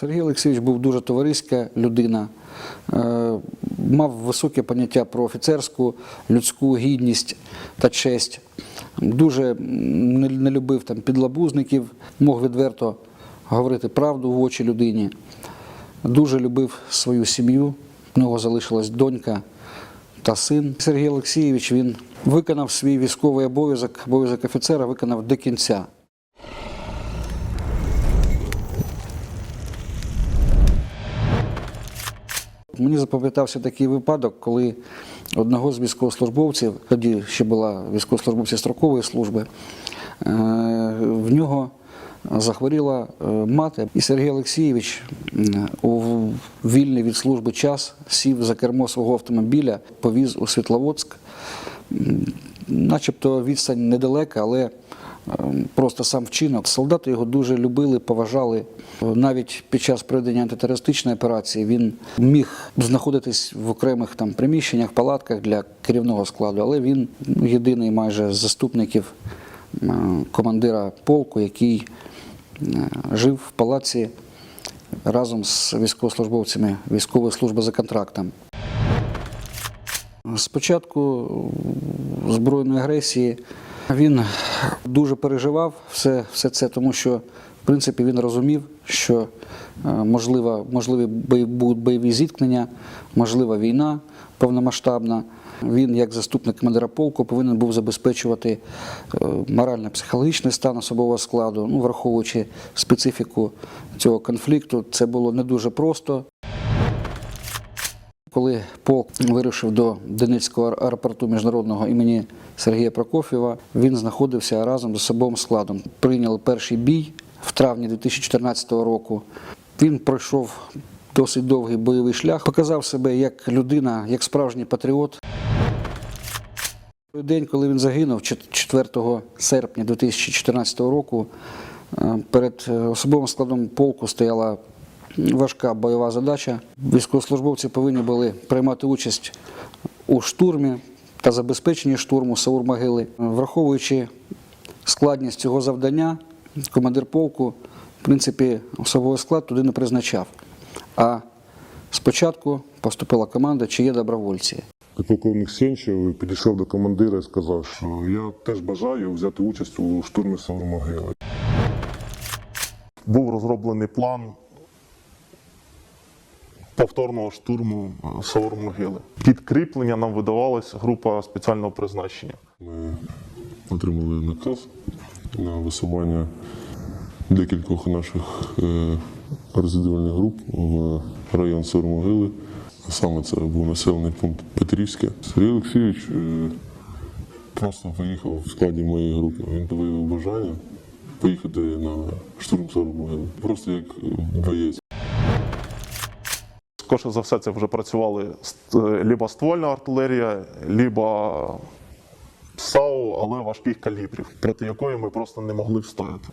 Сергій Олексійович був дуже товариська людина, е, мав високе поняття про офіцерську, людську гідність та честь. Дуже не, любив там підлабузників, мог відверто говорити правду в очі людині. Дуже любив свою сім'ю. В нього залишилась донька та син. Сергій Олексійович він виконав свій військовий обов'язок, обов'язок офіцера виконав до кінця. Мені запам'ятався такий випадок, коли одного з військовослужбовців, тоді ще була військовослужбовці строкової служби, е, в нього захворіла е, мати, і Сергій Олексійович у вільний від служби час сів за кермо свого автомобіля, повіз у Світловодськ. Начебто відстань недалека, але просто сам вчинок. Солдати його дуже любили, поважали. Навіть під час проведення антитерористичної операції він міг знаходитись в окремих там приміщеннях, палатках для керівного складу, але він ну, єдиний майже з заступників е, командира полку, який е, жив в палаці разом з військовослужбовцями військової служби за контрактом. Спочатку збройної агресії він дуже переживав все, все це, тому що в принципі він розумів, що е, можливо, можливі бойові зіткнення, можлива війна повномасштабна. Він, як заступник командира полку, повинен був забезпечувати е, морально-психологічний стан особового складу, ну, враховуючи специфіку цього конфлікту. Це було не дуже просто. Коли полк вирушив до Донецького аеропорту міжнародного імені Сергія Прокофєва, він знаходився разом з особовим складом. Прийняли перший бій в травні 2014 року. Він пройшов досить довгий бойовий шлях, показав себе як людина, як справжній патріот. Той день, коли він загинув, 4 серпня 2014 року, е, перед е, особовим складом полку стояла важка бойова задача. Військовослужбовці повинні були приймати участь у штурмі та забезпеченні штурму Саур-Могили. Враховуючи складність цього завдання, командир полку, в принципі, особовий склад туди не призначав. А спочатку поступила команда, чи є добровольці. Полковник Сенчев підійшов до командира і сказав, що я теж бажаю взяти участь у штурмі Савромогили. був розроблений план повторного штурму е, Савор-Могили. Підкріплення нам видавалася група спеціального призначення. Ми отримали наказ на висування декількох наших е, розвідувальних груп в район Савромогили. Саме це був населений пункт Петрівське. Сергій Олексійович е, просто поїхав в складі моєї групи. Він виявив бажання поїхати на штурм Савромогили. Просто як боєць. Скорше за все, це вже працювали ст- либо ствольна артилерія, либо САУ, але важких калібрів, проти якої ми просто не могли встояти.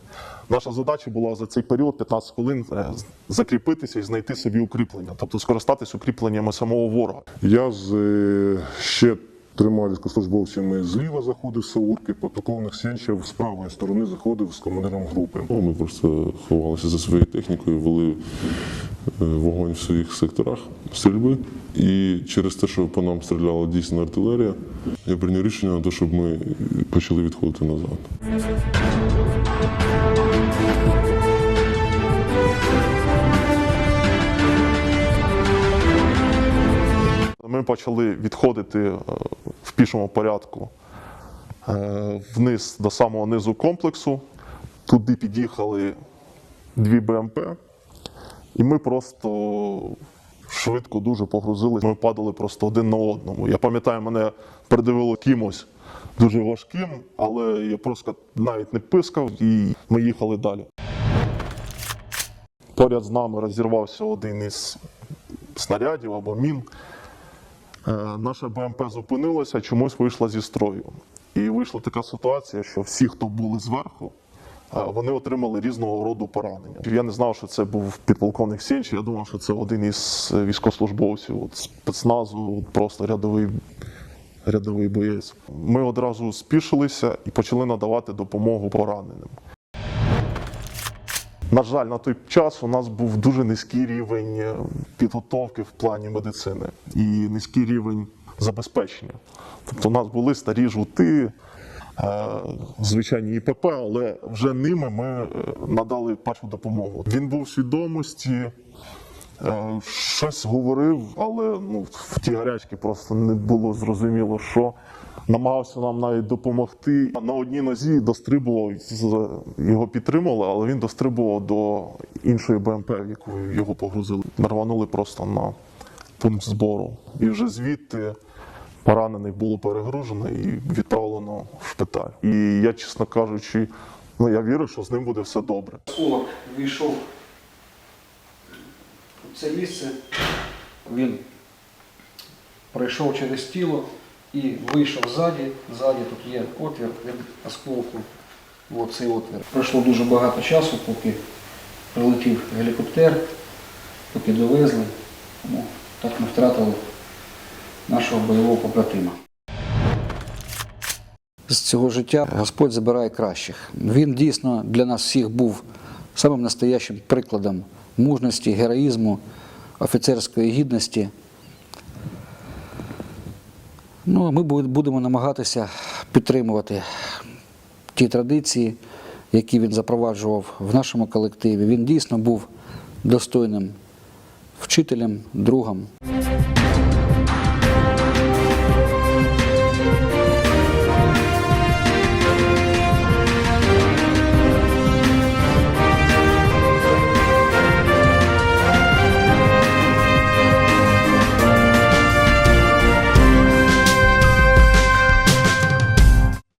Наша задача була за цей період 15 хвилин е, закріпитися і знайти собі укріплення, тобто скористатись укріпленнями самого ворога. Я з е, ще трьома військовослужбовцями зліва заходив з Саурки, полковник Сенчев з правої сторони заходив з командиром групи. Ну, Ми просто ховалися за своєю технікою, вели е, вогонь в своїх секторах стрільби. І через те, що по нам стріляла дійсно артилерія, я прийняв рішення на те, щоб ми почали відходити назад. Ми почали відходити е, в пішому порядку е, вниз до самого низу комплексу. Туди під'їхали дві БМП, і ми просто швидко дуже погрузились. Ми падали просто один на одному. Я пам'ятаю, мене придивило кимось дуже важким, але я просто навіть не пискав, і ми їхали далі. Поряд з нами розірвався один із снарядів або мін. Е, Наша БМП зупинилася, чомусь вийшла зі строю. І вийшла така ситуація, що всі, хто були зверху, вони отримали різного роду поранення. Я не знав, що це був підполковник Сінч, я думав, що це один із військовослужбовців от, спецназу, от просто рядовий, рядовий боєць. Ми одразу спішилися і почали надавати допомогу пораненим. На жаль, на той час у нас був дуже низький рівень е, підготовки в плані медицини і низький рівень забезпечення. Тобто у нас були старі жгути, е, звичайні ІПП, але вже ними ми е, надали першу допомогу. Він був в свідомості, е, щось говорив, але ну, в ті гарячки просто не було зрозуміло, що. Намагався нам навіть допомогти. На одній нозі дострибував, його підтримували, але він дострибував до іншої БМП, в яку його погрузили. Ми рванули просто на пункт збору. І вже звідти поранений було перегружено і відправлено в шпиталь. І я, чесно кажучи, ну я вірю, що з ним буде все добре. Осколок війшов в це місце, він пройшов через тіло і вийшов ззаді. Ззаді тут є отвір від осколку. Ось цей отвір. Пройшло дуже багато часу, поки прилетів гелікоптер, поки довезли. Тому так ми втратили нашого бойового побратима. З цього життя Господь забирає кращих. Він дійсно для нас всіх був самим настоящим прикладом мужності, героїзму, офіцерської гідності. Ну, ми будемо намагатися підтримувати ті традиції, які він запроваджував в нашому колективі. Він дійсно був достойним вчителем, другом.